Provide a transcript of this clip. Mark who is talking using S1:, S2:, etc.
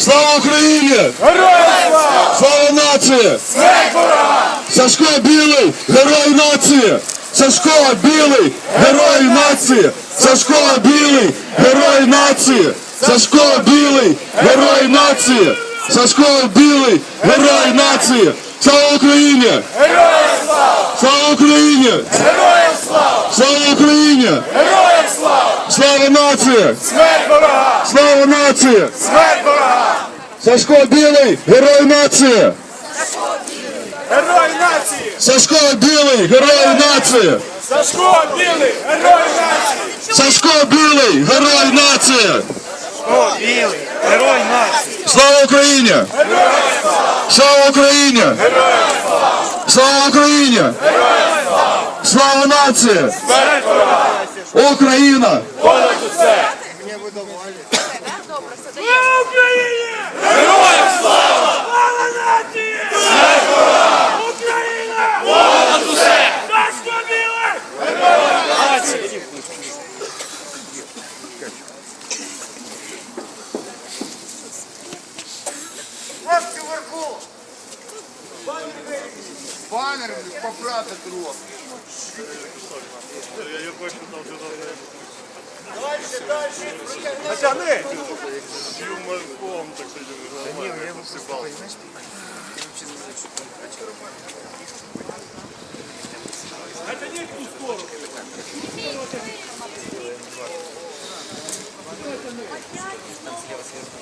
S1: Слава Україні!
S2: Героям слава!
S1: Слава нації!
S2: Смерть ворогам!
S1: Сашко Білий, герой нації! Сашко Білий, герой нації! Сашко Білий, герой нації! Сашко Білий, герой нації! Сашко Білий, герой нації! Слава Україні!
S2: Героям слава!
S1: Слава Україні!
S2: Героям слава!
S1: Слава Україні!
S2: Героям слава!
S1: Слава нації!
S2: Смерть ворогам!
S1: Слава нації!
S2: Смерть!
S1: Сашко Білий, герой нації!
S2: Герой нації!
S1: Сашко Білий, герой нації!
S2: Сашко Білий! Герой нації!
S1: Сашко Білий, герой нації!
S2: Сашко Білий! Герой нації!
S1: Слава Україні! Слава Україні! Слава Україні! Слава нації!
S2: Ворогам!
S1: Україна!
S2: Банер попрати друг. Я бачу, там вже Дальше, дальше, протягни! Юморком,
S3: так сказать, нормально. Да я его всыпал.
S2: Это
S3: не ту сторону. Опять.